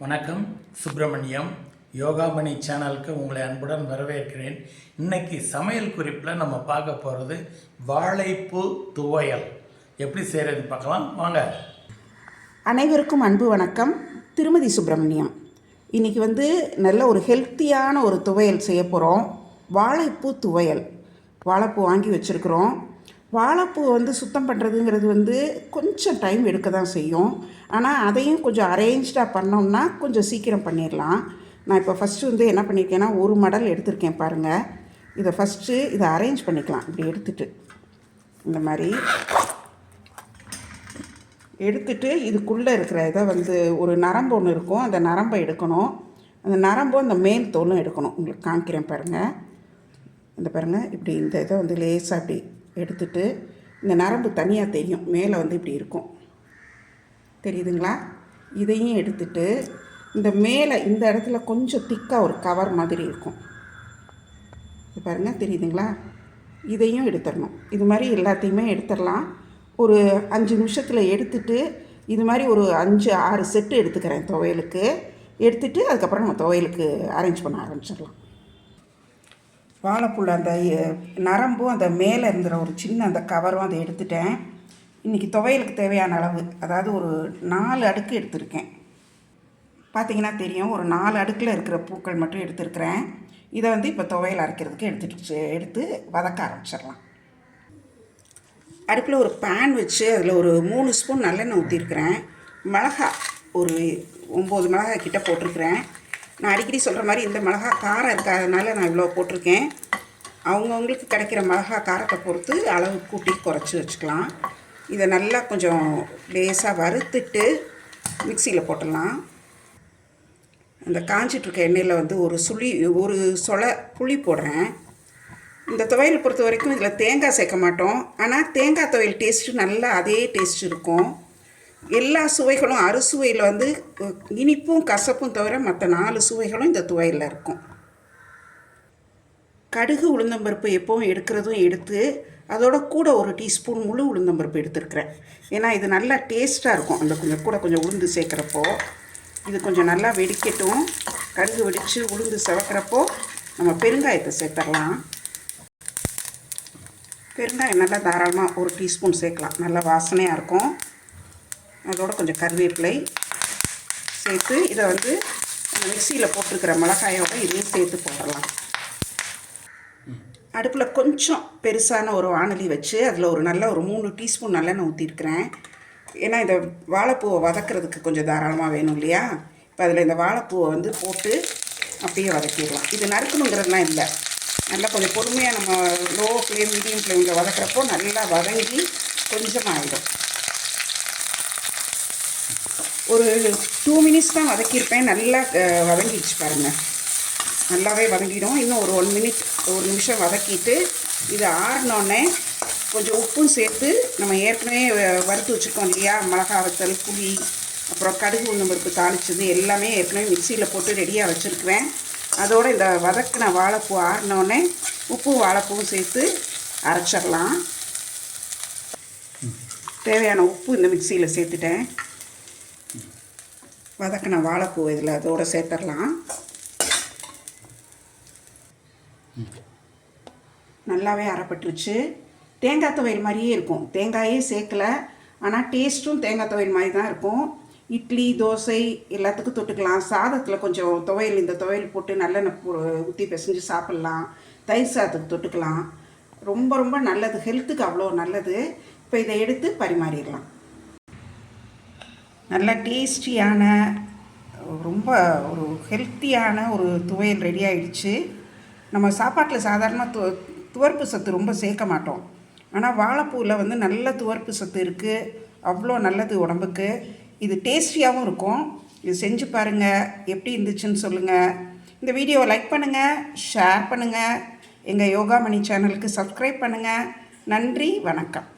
வணக்கம். சுப்பிரமணியம் யோகாமணி சேனலுக்கு உங்களை அன்புடன் வரவேற்கிறேன். இன்னைக்கு சமையல் குறிப்பில் நம்ம பார்க்க போகிறது வாழைப்பூ துவையல். எப்படி செய்கிறதுன்னு பார்க்கலாம். வாங்க. அனைவருக்கும் அன்பு வணக்கம். திருமதி சுப்பிரமணியம் இன்றைக்கி வந்து நல்ல ஒரு ஹெல்த்தியான ஒரு துவையல் செய்ய போகிறோம் வாழைப்பூ துவையல். வாழைப்பூ வாங்கி வச்சுருக்குறோம். வாழைப்பூ வந்து சுத்தம் பண்ணுறதுங்கிறது வந்து கொஞ்சம் டைம் எடுக்க தான் செய்யும். ஆனால் அதையும் கொஞ்சம் அரேஞ்ச்டாக பண்ணோம்னா கொஞ்சம் சீக்கிரம் பண்ணிடலாம் நான் இப்போ ஃபஸ்ட்டு வந்து என்ன பண்ணியிருக்கேன்னா ஒரு மடல் எடுத்திருக்கேன் பாருங்கள் இதை ஃபஸ்ட்டு இதை அரேஞ்ச் பண்ணிக்கலாம். இப்படி எடுத்துகிட்டு இந்த மாதிரி எடுத்துட்டு இதுக்குள்ளே இருக்கிற இதை வந்து ஒரு நரம்பு ஒன்று இருக்கும். அந்த நரம்பை எடுக்கணும். அந்த நரம்பும் அந்த மேல் தோலும் எடுக்கணும். உங்களுக்கு காமிக்கிறேன் பாருங்கள் இந்த பாருங்கள் இப்படி இந்த இதை வந்து லேசாக அப்படி எடுத்துட்டு இந்த நரம்பு தனியாக தெரியும். மேலே வந்து இப்படி இருக்கும். தெரியுதுங்களா? இதையும் எடுத்துட்டு இந்த மேலே இந்த இடத்துல கொஞ்சம் திக்காக ஒரு கவர் மாதிரி இருக்கும். இது பாருங்கள் தெரியுதுங்களா? இதையும் எடுத்துடணும். இது மாதிரி எல்லாத்தையுமே எடுத்துடலாம். ஒரு அஞ்சு நிமிஷத்தில் எடுத்துட்டு இது மாதிரி ஒரு அஞ்சு ஆறு செட்டு எடுத்துக்கிறேன் துவையலுக்கு. எடுத்துட்டு அதுக்கப்புறம் நம்ம துவையலுக்கு அரேஞ்ச் பண்ண ஆரம்பிச்சிடலாம். வாழைப்புள்ள அந்த நரம்பும் அந்த மேலே இருந்துற ஒரு சின்ன அந்த கவரும் அதை எடுத்துட்டேன். இன்றைக்கி துவையலுக்கு தேவையான அளவு அதாவது ஒரு நாலு அடுக்கு எடுத்திருக்கேன். பார்த்தீங்கன்னா தெரியும் ஒரு நாலு அடுக்கில் இருக்கிற பூக்கள் மட்டும் எடுத்திருக்கிறேன். இதை வந்து இப்போ துவையல் அரைக்கிறதுக்கு எடுத்துட்டு எடுத்து வதக்க ஆரம்பிச்சிடலாம். அடுப்பில் ஒரு பேன் வச்சு அதில் ஒரு மூணு ஸ்பூன் நல்லெண்ணெய் ஊற்றிருக்கிறேன் மிளகா ஒரு ஒம்பது மிளகாய் கிட்டே போட்டிருக்கிறேன். நான் அடிக்கடி சொல்கிற மாதிரி இந்த மிளகா காரம் இருக்காதனால நான் இவ்வளோ போட்டிருக்கேன். அவங்கவுங்களுக்கு கிடைக்கிற மிளகா காரத்தை பொறுத்து அளவு கூட்டி குறைச்சி வச்சுக்கலாம். இதை நல்லா கொஞ்சம் லேசாக வறுத்துட்டு மிக்சியில் போட்டுடலாம். அந்த காஞ்சிட்ருக்க எண்ணெயில் வந்து ஒரு சுளி ஒரு சொலை புளி போடுறேன். இந்த துவையல் பொறுத்த வரைக்கும் இதில் தேங்காய் சேர்க்க மாட்டோம். ஆனால் தேங்காய் துவையல் டேஸ்ட்டு நல்லா அதே டேஸ்ட் இருக்கும். எல்லா சுவைகளும் அறுசுவையில் வந்து இனிப்பும் கசப்பும் தவிர மற்ற நாலு சுவைகளும் இந்த துவையில் இருக்கும். கடுகு உளுந்தம்பருப்பு எப்போவும் எடுக்கிறதும் எடுத்து அதோட கூட ஒரு டீஸ்பூன் முழு உளுந்தம்பருப்பு எடுத்துருக்கிறேன். ஏன்னா இது நல்லா டேஸ்ட்டாக இருக்கும். அந்த கொஞ்சம் கூட கொஞ்சம் உளுந்து சேர்க்குறப்போ இது கொஞ்சம் நல்லா வெடிக்கட்டும். கடுகு வெடித்து உளுந்து செவக்கிறப்போ நம்ம பெருங்காயத்தை சேர்த்துடலாம். பெருங்காயம் நல்லா தாராளமாக ஒரு டீஸ்பூன் சேர்க்கலாம். நல்லா வாசனையாக இருக்கும். அதோட கொஞ்சம் கருவேப்பிலை சேர்த்து இதை வந்து மிக்சியில் போட்டிருக்கிற மிளகாயோட இதையும் சேர்த்து போடலாம். அடுப்பில் கொஞ்சம் பெருசான ஒரு வானலி வச்சு அதில் ஒரு நல்ல ஒரு மூணு டீஸ்பூன் நல்லெண்ணெய் ஊற்றிருக்கிறேன் ஏன்னா இந்த வாழைப்பூவை வதக்கிறதுக்கு கொஞ்சம் தாராளமாக வேணும் இல்லையா? இப்போ அதில் இந்த வாழைப்பூவை வந்து போட்டு அப்படியே வதக்கிடலாம். இது நறுக்கணுங்கிறதுலாம் இல்லை. நல்லா கொஞ்சம் பொறுமையாக நம்ம லோ ஃப்ளேம் மீடியம் ஃப்ளேமில் வதக்கிறப்போ நல்லா வதங்கி கொஞ்சமாக ஆகிடும் ஒரு டூ மினிட்ஸ் தான் வதக்கியிருப்பேன். நல்லா வதங்கிடுச்சு பாருங்கள் நல்லாவே வதங்கிடும். இன்னும் ஒரு ஒன் மினிட் ஒரு நிமிஷம் வதக்கிட்டு இது ஆறினோடனே கொஞ்சம் உப்பும் சேர்த்து நம்ம ஏற்கனவே வறுத்து வச்சுருக்கோம் இல்லையா? மிளகா வத்தல் புளி அப்புறம் கடுகு உளுந்தம் பருப்பு தாளிச்சது எல்லாமே ஏற்கனவே மிக்சியில் போட்டு ரெடியாக வச்சுருக்குறேன். அதோடு இந்த வதக்கின வாழைப்பூ ஆறினோடனே உப்பு வாழைப்பூவும் சேர்த்து அரைச்சிடலாம். தேவையான உப்பு இந்த மிக்சியில் சேர்த்துட்டேன். வதக்கின வாழைப்பூ இதில் அதோட சேர்த்துடலாம். நல்லாவே அரைப்பட்டுருச்சு. தேங்காய் துவையல் மாதிரியே இருக்கும். தேங்காயே சேர்க்கல. ஆனால் டேஸ்ட்டும் தேங்காய் துவையல் மாதிரி தான் இருக்கும். இட்லி தோசை எல்லாத்துக்கும் தொட்டுக்கலாம். சாதத்தில் கொஞ்சம் துவையல் இந்த துவையல் போட்டு நல்லெண்ணெய் ஊற்றி பிசைஞ்சு சாப்பிட்லாம். தயிர் சாதத்துக்கு தொட்டுக்கலாம். ரொம்ப ரொம்ப நல்லது. ஹெல்த்துக்கு அவ்வளோ நல்லது. இப்போ இதை எடுத்து பரிமாறிடலாம். நல்ல டேஸ்டியான ரொம்ப ஒரு ஹெல்த்தியான ஒரு துவையல் ரெடி ஆயிடுச்சு. நம்ம சாப்பாட்டில் சாதாரணமாக து துவர்ப்பு சத்து ரொம்ப சேர்க்க மாட்டோம். ஆனால் வாழைப்பூவில் வந்து நல்ல துவர்ப்பு சத்து இருக்குது அவ்வளோ நல்லது உடம்புக்கு. இது டேஸ்டியாகவும் இருக்கும். இது செஞ்சு பாருங்கள் எப்படி இருந்துச்சுன்னு சொல்லுங்கள் இந்த வீடியோவை லைக் பண்ணுங்கள் ஷேர் பண்ணுங்கள் எங்கள் யோகாமணி சேனலுக்கு சப்ஸ்கிரைப் பண்ணுங்கள் நன்றி வணக்கம்.